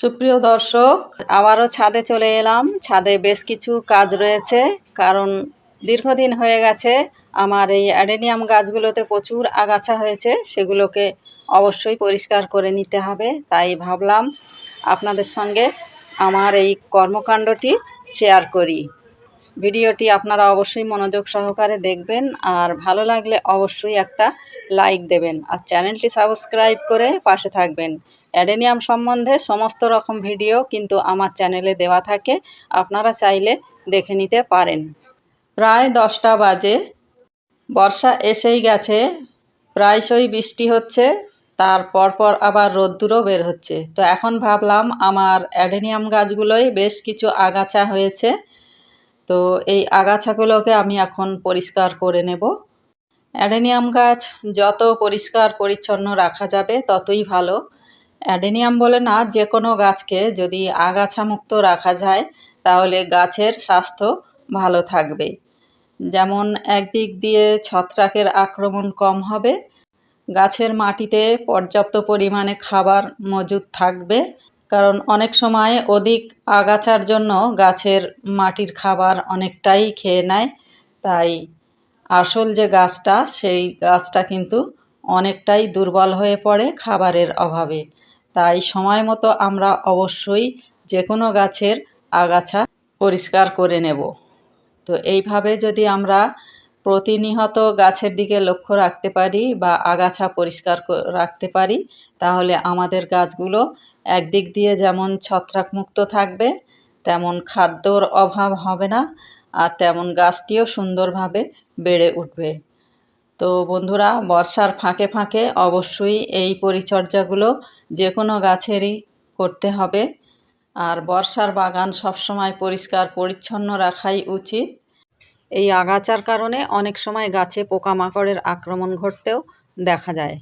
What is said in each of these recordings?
সুপ্রিয় দর্শক, আবারও ছাদে চলে এলাম। ছাদে বেশ কিছু কাজ রয়েছে, কারণ দীর্ঘদিন হয়ে গেছে। আমার এই অ্যাডেনিয়াম গাছগুলোতে প্রচুর আগাছা হয়েছে, সেগুলোকে অবশ্যই পরিষ্কার করে নিতে হবে, তাই ভাবলাম আপনাদের সঙ্গে আমার এই কর্মকাণ্ডটি শেয়ার করি। ভিডিওটি আপনারা অবশ্যই মনোযোগ সহকারে দেখবেন, আর ভালো লাগলে অবশ্যই একটা লাইক দেবেন, আর চ্যানেলটি সাবস্ক্রাইব করে পাশে থাকবেন। অ্যাডেনিয়াম সম্বন্ধে সমস্ত রকম ভিডিও কিন্তু আমার চ্যানেলে দেওয়া থাকে, আপনারা চাইলে দেখে নিতে পারেন। প্রায় দশটা বাজে, বর্ষা এসেই গেছে, প্রায়শই বৃষ্টি হচ্ছে, তার পরপর আবার রোদ্দুরও বের হচ্ছে। তো এখন ভাবলাম আমার অ্যাডেনিয়াম গাছগুলোই বেশ কিছু আগাছা হয়েছে, তো এই আগাছাগুলোকে আমি এখন পরিষ্কার করে নেব। অ্যাডেনিয়াম গাছ যত পরিষ্কার পরিচ্ছন্ন রাখা যাবে ততই ভালো। অ্যাডেনিয়াম বলে না যে কোনো গাছকে যদি আগাছা মুক্ত রাখা যায়, তাহলে গাছের স্বাস্থ্য ভালো থাকবে। যেমন একদিক দিয়ে ছত্রাকের আক্রমণ কম হবে, গাছের মাটিতে পর্যাপ্ত পরিমাণে খাবার মজুদ থাকবে, কারণ অনেক সময় অধিক আগাছার জন্য গাছের মাটির খাবার অনেকটাই খেয়ে নেয়। তাই আসল যে গাছটা, সেই গাছটা কিন্তু অনেকটাই দুর্বল হয়ে পড়ে খাবারের অভাবে। তাই সময় মতো আমরা অবশ্যই যে কোনো গাছের আগাছা পরিষ্কার করে নেব। তো এইভাবে যদি আমরা প্রতিনিয়ত গাছের দিকে লক্ষ্য রাখতে পারি বা আগাছা পরিষ্কার রাখতে পারি, তাহলে আমাদের গাছগুলো একদিক দিয়ে যেমন ছত্রাকমুক্ত থাকবে, তেমন খাদ্যর অভাব হবে না, আর তেমন গাছটিও সুন্দরভাবে বেড়ে উঠবে। তো বন্ধুরা, বর্ষার ফাঁকে ফাঁকে অবশ্যই এই পরিচর্যাগুলো যে কোনো গাছেরই করতে হবে। আর বর্ষার বাগান সবসময় পরিষ্কার, পরিচ্ছন্ন রাখাই উচিত। এই আগাছার কারণে অনেক সময় গাছে পোকামাকড়ের আক্রমণ ঘটতেও দেখা যায়।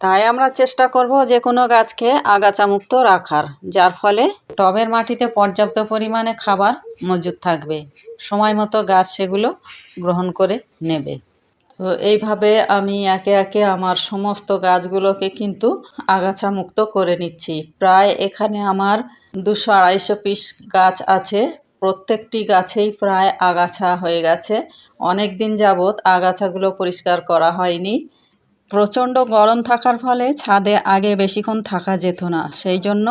তাই আমরা চেষ্টা করব যে কোনো গাছকে আগাছামুক্ত রাখার, যার ফলে টবের মাটিতে পর্যাপ্ত পরিমাণে খাবার মজুদ থাকবে। সময় মতো গাছ সেগুলো গ্রহণ করে নেবে। তো এইভাবে আমি একে একে আমার সমস্ত গাছগুলোকে কিন্তু আগাছা মুক্ত করে নিচ্ছি। প্রায় এখানে আমার দুশো আড়াইশো পিস গাছ আছে। প্রত্যেকটি গাছেই প্রায় আগাছা হয়ে গেছে। অনেক দিন যাবৎ আগাছাগুলো পরিষ্কার করা হয়নি। প্রচণ্ড গরম থাকার ফলে ছাদে আগে বেশিক্ষণ থাকা যেত না। সেই জন্য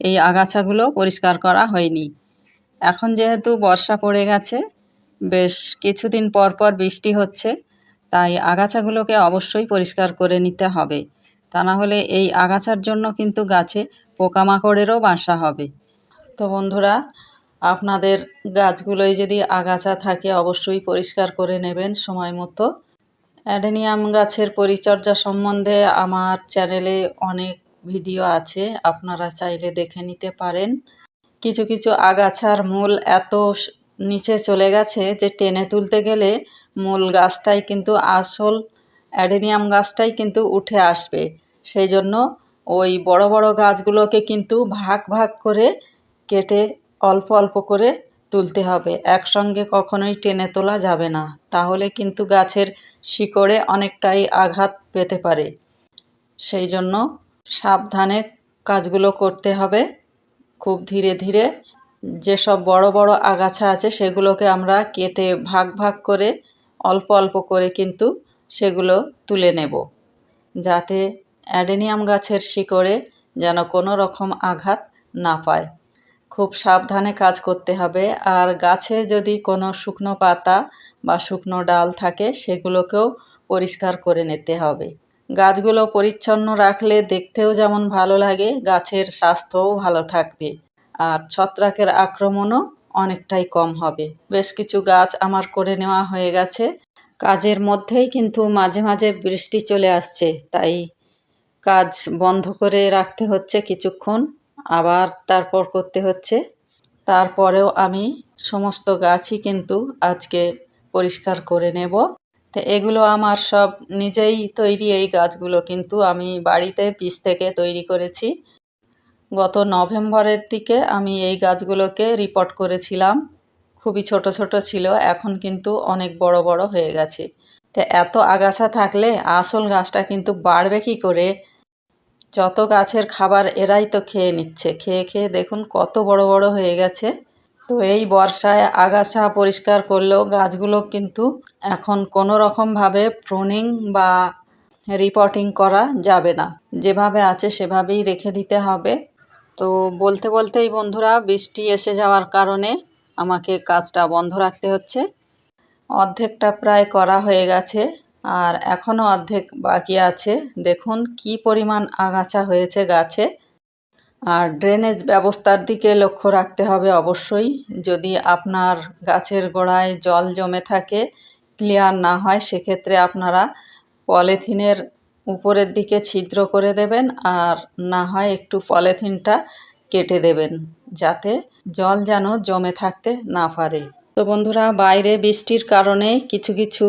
এই আগাছাগুলো পরিষ্কার করা হয়নি। এখন যেহেতু বর্ষা পড়ে গেছে, বেশ কিছুদিন পর পর বৃষ্টি হচ্ছে। তাই আগাছাগুলোকে অবশ্যই পরিষ্কার করে নিতে হবে। তা না হলে এই আগাছার জন্য কিন্তু গাছে পোকামাকড়েরও বাসা হবে। তো বন্ধুরা, আপনাদের গাছগুলোয় যদি আগাছা থাকে, অবশ্যই পরিষ্কার করে নেবেন সময় মতো। অ্যাডেনিয়াম গাছের পরিচর্যা সম্বন্ধে আমার চ্যানেলে অনেক ভিডিও আছে, আপনারা চাইলে দেখে নিতে পারেন। কিছু কিছু আগাছার মূল এত নিচে চলে গেছে যে টেনে তুলতে গেলে মূল গাছটাই কিন্তু আসল অ্যাডেনিয়াম গাছটাই কিন্তু উঠে আসবে। সেই জন্য ওই বড় বড় গাছগুলোকে কিন্তু ভাগ ভাগ করে কেটে অল্প অল্প করে তুলতে হবে। একসঙ্গে কখনোই টেনে তোলা যাবে না। তাহলে কিন্তু গাছের শিকড়ে অনেকটাই আঘাত পেতে পারে। সেই জন্য সাবধানে কাজগুলো করতে হবে। খুব ধীরে ধীরে যেসব বড় বড় আগাছা আছে সেগুলোকে আমরা কেটে ভাগ ভাগ করে অল্প অল্প করে কিন্তু সেগুলো তুলে নেব। যাতে অ্যাডেনিয়াম গাছের শিকড়ে যেন কোনো রকম আঘাত না পায়। খুব সাবধানে কাজ করতে হবে। আর গাছে যদি কোনো শুকনো পাতা বা শুকনো ডাল থাকে, সেগুলোকেও পরিষ্কার করে নিতে হবে। গাছগুলো পরিচ্ছন্ন রাখলে দেখতেও যেমন ভালো লাগে, গাছের স্বাস্থ্যও ভালো থাকবে। আর ছত্রাকের আক্রমণও অনেকটাই কম হবে। বেশ কিছু গাছ আমার করে নেওয়া হয়ে গেছে। কাজের মধ্যেই কিন্তু মাঝে মাঝে বৃষ্টি চলে আসছে, তাই কাজ বন্ধ করে রাখতে হচ্ছে কিছুক্ষণ, আবার তারপর করতে হচ্ছে। তারপরেও আমি সমস্ত গাছই কিন্তু আজকে পরিষ্কার করে নেব। তো এগুলো আমার সব নিজেই তৈরি, এই গাছগুলো কিন্তু আমি বাড়িতে বীজ থেকে তৈরি করেছি। গত নভেম্বরের দিকে আমি এই গাছগুলোকে রিপোর্ট করেছিলাম। খুবই ছোট ছোট ছিল, এখন কিন্তু অনেক বড় বড় হয়ে গেছে। তো এত আগাছা থাকলে আসল গাছটা কিন্তু বাড়বে কি করে? যত গাছের খাবার এরাই তো খেয়ে নিচ্ছে। খেয়ে খেয়ে দেখুন কত বড় বড় হয়ে গেছে। তো এই বর্ষায় আগাছা পরিষ্কার করলেও গাছগুলো কিন্তু এখন কোনো রকমভাবে প্রুনিং বা রিপোর্টিং করা যাবে না। যেভাবে আছে সেভাবেই রেখে দিতে হবে। তো বলতে বলতেই বন্ধুরা, বৃষ্টি এসে যাওয়ার কারণে আমাকে কাজটা বন্ধ রাখতে হচ্ছে। অর্ধেকটা প্রায় করা হয়ে গেছে আর এখনও অর্ধেক বাকি আছে। দেখুন কি পরিমাণ আগাছা হয়েছে গাছে। আর ড্রেনেজ ব্যবস্থার দিকে লক্ষ্য রাখতে হবে অবশ্যই। যদি আপনার গাছের গোড়ায় জল জমে থাকে ক্লিয়ার না হয়, সেক্ষেত্রে আপনারা পলিথিনের উপরের দিকে ছিদ্র করে দেবেন আর না হয় একটু পলিথিনটা কেটে দেবেন যাতে জল যেন জমে থাকতে না পারে। তো বন্ধুরা, বাইরে বৃষ্টির কারণে কিছু কিছু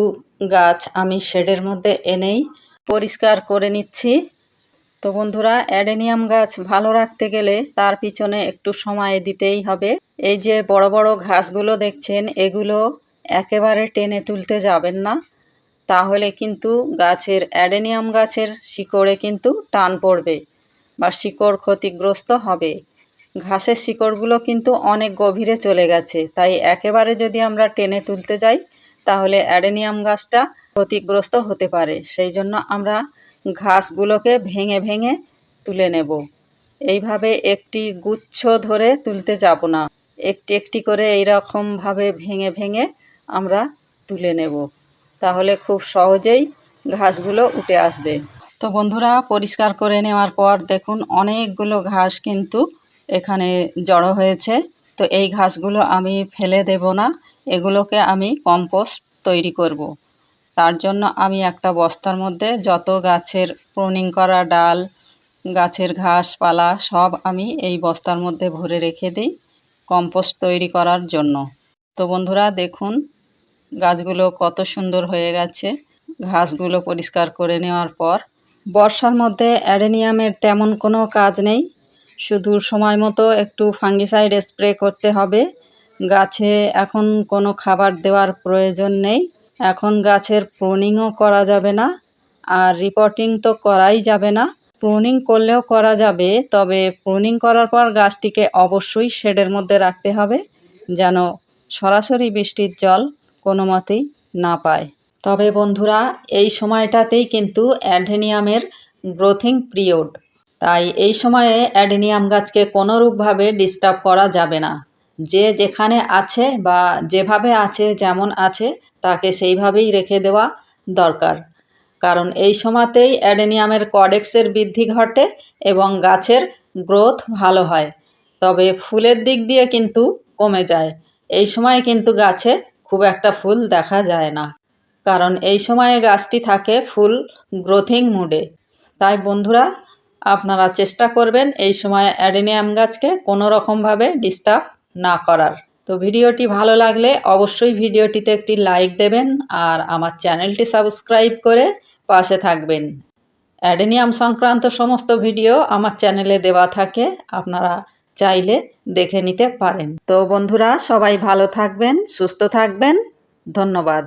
গাছ আমি শেডের মধ্যে এনেই পরিষ্কার করে নিচ্ছি। তো বন্ধুরা, অ্যাডেনিয়াম গাছ ভালো রাখতে গেলে তার পিছনে একটু সময় দিতেই হবে। এই যে বড় বড় ঘাসগুলো দেখছেন, এগুলো একেবারে টেনে তুলতে যাবেন না। তাহলে কিন্তু গাছের অ্যাডেনিয়াম গাছের শিকড়ে কিন্তু টান পড়বে বা শিকড় ক্ষতিগ্রস্ত হবে। ঘাসের শিকড়গুলো কিন্তু অনেক গভীরে চলে গেছে। তাই একেবারে যদি আমরা টেনে তুলতে যাই, তাহলে অ্যাডেনিয়াম গাছটা ক্ষতিগ্রস্ত হতে পারে। সেই জন্য আমরা ঘাসগুলোকে ভেঙে ভেঙে তুলে নেব। এইভাবে একটি গুচ্ছ ধরে তুলতে যাব না। একটি একটি করে এইরকমভাবে ভেঙে ভেঙে আমরা তুলে নেব। তাহলে খুব সহজেই ঘাসগুলো উঠে আসবে। তো বন্ধুরা, পরিষ্কার করে নেওয়ার পর দেখুন অনেকগুলো ঘাস কিন্তু এখানে জড়ো হয়েছে। তো এই ঘাসগুলো আমি ফেলে দেব না, এগুলোকে আমি কম্পোস্ট তৈরি করব। তার জন্য আমি একটা বস্তার মধ্যে যত গাছের প্রনিং করা ডাল, গাছের ঘাসপালা সব আমি এই বস্তার মধ্যে ভরে রেখে দিই কম্পোস্ট তৈরি করার জন্য। তো বন্ধুরা, দেখুন গাছগুলো কত সুন্দর হয়ে গেছে। ঘাসগুলো পরিষ্কার করে নেওয়ার পর, বর্ষার মধ্যে অ্যাডেনিয়ামের তেমন কোনো কাজ নেই। শুধু সময় মতো একটু ফাঙ্গিসাইড স্প্রে করতে হবে। গাছে এখন কোনো খাবার দেওয়ার প্রয়োজন নেই। এখন গাছের প্রুনিংও করা যাবে না, আর রিপোর্টিং তো করাই যাবে না। প্রুনিং করলেও করা যাবে, তবে প্রুনিং করার পর গাছটিকে অবশ্যই শেডের মধ্যে রাখতে হবে, যেন সরাসরি বৃষ্টির জল কোনো মতেই না পায়। তবে বন্ধুরা, এই সময়টাতেই কিন্তু অ্যাডেনিয়ামের গ্রোথিং পিরিয়ড। তাই এই সময়ে অ্যাডেনিয়াম গাছকে কোনোরূপভাবে ডিস্টার্ব করা যাবে না। যে যেখানে আছে বা যেভাবে আছে, যেমন আছে, তাকে সেইভাবেই রেখে দেওয়া দরকার। কারণ এই সময়তেই অ্যাডেনিয়ামের কডেক্সের বৃদ্ধি ঘটে এবং গাছের গ্রোথ ভালো হয়। তবে ফুলের দিক দিয়ে কিন্তু কমে যায়। এই সময় কিন্তু গাছে খুব একটা ফুল দেখা যায় না। কারণ এই সময়ে গাছটি থাকে ফুল গ্রোথিং মুডে। তাই বন্ধুরা, আপনারা চেষ্টা করবেন এই সময় অ্যাডেনিয়াম গাছকে কোনো রকমভাবে ডিস্টার্ব না করার। তো ভিডিওটি ভালো লাগলে অবশ্যই ভিডিওটিতে একটি লাইক দেবেন আর আমার চ্যানেলটি সাবস্ক্রাইব করে পাশে থাকবেন। অ্যাডেনিয়াম সংক্রান্ত সমস্ত ভিডিও আমার চ্যানেলে দেওয়া থাকে। আপনারা চাইলে দেখে নিতে পারেন। তো বন্ধুরা সবাই ভালো থাকবেন সুস্থ থাকবেন। ধন্যবাদ।